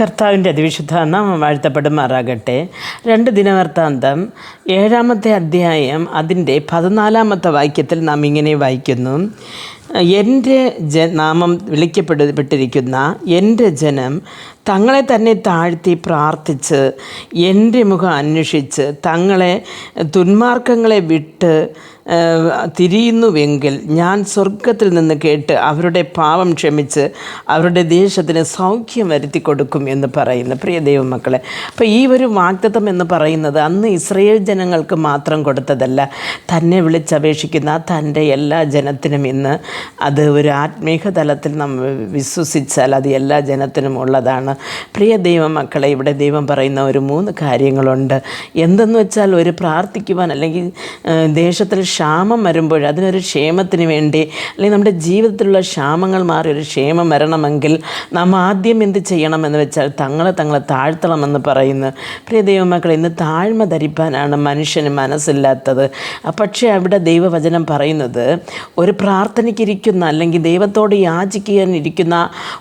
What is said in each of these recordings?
കർത്താവിന്റെ അതിവിശുദ്ധ നാമം വാഴ്ത്തപ്പെടുമാറാകട്ടെ. രണ്ട് ദിനവൃത്താന്തം ഏഴാമത്തെ അധ്യായം അതിന്റെ പതിനാലാമത്തെ വാക്യത്തിൽ നാം ഇങ്ങനെ വായിക്കുന്നു. എന്റെ ജ നാമം വിളിക്കപ്പെടപ്പെട്ടിരിക്കുന്ന എന്റെ ജനം തങ്ങളെ തന്നെ താഴ്ത്തി പ്രാർത്ഥിച്ച് എന്റെ മുഖം അന്വേഷിച്ച് തങ്ങളെ തുന്മാർക്കങ്ങളെ വിട്ട് തിരിയുന്നുവെങ്കിൽ ഞാൻ സ്വർഗത്തിൽ നിന്ന് കേട്ട് അവരുടെ പാവം ക്ഷമിച്ച് അവരുടെ ദേശത്തിന് സൗഖ്യം വരുത്തി കൊടുക്കും എന്ന് പറയുന്നു. പ്രിയ ദൈവമക്കളെ അപ്പോൾ ഈ ഒരു വാഗ്ദത്തം എന്ന് പറയുന്നത് അന്ന് ഇസ്രയേൽ ജനങ്ങൾക്ക് മാത്രം കൊടുത്തതല്ല തന്നെ വിളിച്ചപേക്ഷിക്കുന്ന തന്റെ എല്ലാ ജനത്തിനും ഇന്ന് അത് ഒരു ആത്മീക തലത്തിൽ നമ്മൾ വിശ്വസിച്ചാൽ അത് എല്ലാ ജനത്തിനും ഉള്ളതാണ്. പ്രിയ ദൈവമക്കളെ ഇവിടെ ദൈവം പറയുന്ന ഒരു മൂന്ന് കാര്യങ്ങളുണ്ട്. എന്തെന്ന് വെച്ചാൽ ഒരു പ്രാർത്ഥിക്കുവാൻ അല്ലെങ്കിൽ ദേശത്തിൽ ക്ഷാമം വരുമ്പോൾ അതിനൊരു ക്ഷേമത്തിന് വേണ്ടി അല്ലെങ്കിൽ നമ്മുടെ ജീവിതത്തിലുള്ള ക്ഷാമങ്ങൾ മാറി ഒരു ക്ഷേമം വരണമെങ്കിൽ നാം ആദ്യം എന്ത് ചെയ്യണമെന്ന് വെച്ചാൽ തങ്ങളെ തങ്ങളെ താഴ്ത്തണമെന്ന് പറയുന്നു. പ്രിയ ദൈവമക്കളെ ഇന്ന് താഴ്മ ധരിപ്പാനാണ് മനുഷ്യന് മനസ്സില്ലാത്തത്. പക്ഷേ അവിടെ ദൈവവചനം പറയുന്നത് ഒരു പ്രാർത്ഥനയ്ക്കിരിക്കുന്ന അല്ലെങ്കിൽ ദൈവത്തോട് യാചിക്കാൻ ഇരിക്കുന്ന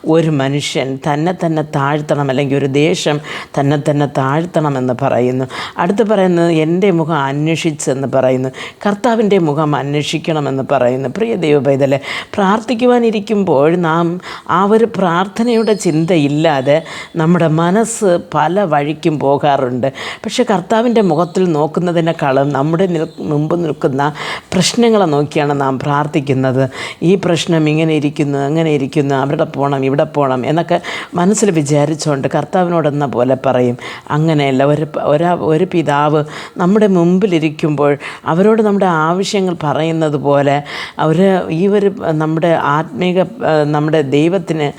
ഒരു മനുഷ്യൻ തന്നെ തന്നെ താഴ്ത്തണം അല്ലെങ്കിൽ ഒരു ദേശം തന്നെ തന്നെ താഴ്ത്തണമെന്ന് പറയുന്നു. അടുത്ത് പറയുന്നത് എന്റെ മുഖം അന്വേഷിച്ചെന്ന് പറയുന്നു. കർത്താവിന്റെ മുഖം അന്വേഷിക്കണമെന്ന് പറയുന്നു. പ്രിയ ദൈവപൈതലെ പ്രാർത്ഥിക്കുവാനിരിക്കുമ്പോൾ നാം ആ ഒരു പ്രാർത്ഥനയുടെ ചിന്തയില്ലാതെ നമ്മുടെ മനസ്സ് പല വഴിക്കും പോകാറുണ്ട്. പക്ഷെ കർത്താവിന്റെ മുഖത്തിൽ നോക്കുന്നതിനേക്കാളും നമ്മുടെ മുമ്പ് നിൽക്കുന്ന പ്രശ്നങ്ങളെ നോക്കിയാണ് നാം പ്രാർത്ഥിക്കുന്നത്. ഈ പ്രശ്നം ഇങ്ങനെ ഇരിക്കുന്നു അങ്ങനെ ഇരിക്കുന്നു അവിടെ പോകണം ഇവിടെ പോകണം എന്നൊക്കെ മനസ്സിൽ വിചാരിച്ചുകൊണ്ട് കർത്താവിനോടെന്ന പോലെ പറയും. അങ്ങനെയല്ല ഒരു ഒരാ ഒരു പിതാവ് നമ്മുടെ മുമ്പിലിരിക്കുമ്പോൾ അവരോട് നമ്മുടെ ആവശ്യങ്ങൾ പറയുന്നത് പോലെ അവർ ഈ ഒരു നമ്മുടെ ആത്മീക നമ്മുടെ ദൈവത്തിന്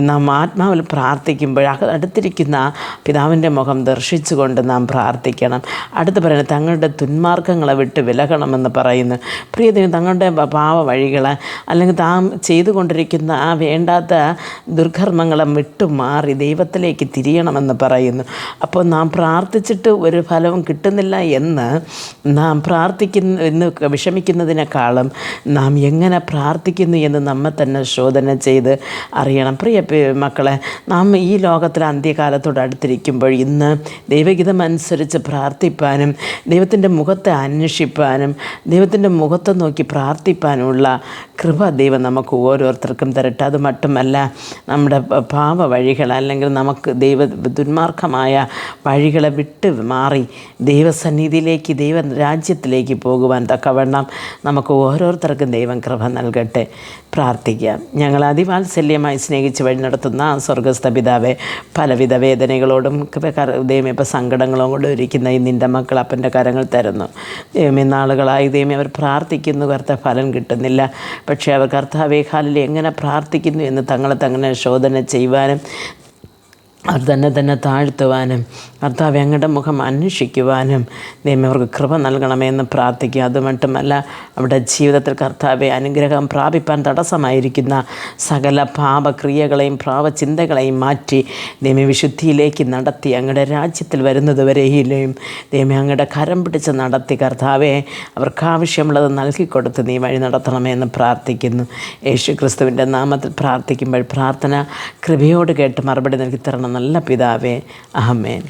നാം ആത്മാവിൽ പ്രാർത്ഥിക്കുമ്പോൾ അടുത്തിരിക്കുന്ന പിതാവിന്റെ മുഖം ദർശിച്ചുകൊണ്ട് നാം പ്രാർത്ഥിക്കണം. അടുത്ത് പറയുന്നത് തങ്ങളുടെ തുന്മാർഗങ്ങളെ വിട്ട് വിലകണമെന്ന് പറയുന്നു. പ്രിയ ദൈവം തങ്ങളുടെ പാവ വഴികളെ അല്ലെങ്കിൽ താൻ ചെയ്തുകൊണ്ടിരിക്കുന്ന ആ വേണ്ടാത്ത ദുർഘർമ്മങ്ങളെ വിട്ടു മാറി ദൈവത്തിലേക്ക് തിരിയണമെന്ന് പറയുന്നു. അപ്പോൾ നാം പ്രാർത്ഥിച്ചിട്ട് ഒരു ഫലവും കിട്ടുന്നില്ല എന്ന് നാം പ്രാർത്ഥിക്കുന്ന എന്ന് വിഷമിക്കുന്നതിനേക്കാളും നാം എങ്ങനെ പ്രാർത്ഥിക്കുന്നു എന്ന് നമ്മെ തന്നെ ശോധന ചെയ്ത് അറിയണം. പ്രിയ മക്കളെ നാം ഈ ലോകത്തിലെ അന്ത്യകാലത്തോട് അടുത്തിരിക്കുമ്പോൾ ഇന്ന് ദൈവഗീതം അനുസരിച്ച് പ്രാർത്ഥിപ്പാനും ദൈവത്തിന്റെ മുഖത്തെ അന്വേഷിപ്പാനും ദൈവത്തിന്റെ മുഖത്തെ നോക്കി പ്രാർത്ഥിപ്പാനുമുള്ള കൃപ ദൈവം നമുക്ക് ഓരോരുത്തർക്കും തരട്ടെ. അത് മറ്റുമല്ല നമ്മുടെ പാവ വഴികൾ അല്ലെങ്കിൽ നമുക്ക് ദൈവ ദുന്മാർഗമായ വഴികളെ വിട്ട് മാറി ദൈവസന്നിധിയിലേക്ക് ദൈവ രാജ്യത്തിലേക്ക് പോകുവാൻ തക്കവണ്ണം നമുക്ക് ഓരോരുത്തർക്കും ദൈവം കൃപ നൽകട്ടെ. പ്രാർത്ഥിക്കാം. ഞങ്ങൾ അതിവാത്സല്യമായി സ്നേഹിച്ച് വഴി നടത്തുന്ന സ്വർഗസ്ഥ പിതാവെ പലവിധ വേദനകളോടും ദൈവമേ ഇപ്പോൾ സങ്കടങ്ങളും കൊണ്ട് ഈ നിന്റെ മക്കൾ അപ്പന്റെ കരങ്ങൾ തരുന്നു. ദൈവമേ നാളുകളായി ദൈവമേ അവർ പ്രാർത്ഥിക്കുന്നു കറുത്ത ഫലം കിട്ടുന്നില്ല. പക്ഷേ അവർ കർത്താവെ ഹാലിൽ എങ്ങനെ പ്രാർത്ഥിക്കുന്നു എന്ന് തങ്ങളെ തങ്ങനെ ശോധന ചെയ്യുവാനും അവർ തന്നെ തന്നെ താഴ്ത്തുവാനും കർത്താവ് ഞങ്ങളുടെ മുഖം അന്വേഷിക്കുവാനും ദൈവം അവർക്ക് കൃപ നൽകണമെന്ന് പ്രാർത്ഥിക്കുക. അതുമട്ടുമല്ല അവിടെ ജീവിതത്തിൽ കർത്താവെ അനുഗ്രഹം പ്രാപിപ്പാൻ തടസ്സമായിരിക്കുന്ന സകല പാപക്രിയകളെയും പാപചിന്തകളെയും മാറ്റി ദൈവം വിശുദ്ധിയിലേക്ക് നടത്തി അങ്ങയുടെ രാജ്യത്തിൽ വരുന്നത് വരെയിലും ദൈവം അങ്ങയുടെ കരം പിടിച്ച് നടത്തി കർത്താവെ അവർക്ക് ആവശ്യമുള്ളത് നൽകിക്കൊടുത്ത് നീ വഴി നടത്തണമെന്ന് പ്രാർത്ഥിക്കുന്നു. യേശു ക്രിസ്തുവിന്റെ നാമത്തിൽ പ്രാർത്ഥിക്കുമ്പോൾ പ്രാർത്ഥന കൃപയോട് കേട്ട് മറുപടി നൽകി തരണം. നല്ല പിതാവേ അഹമേൻ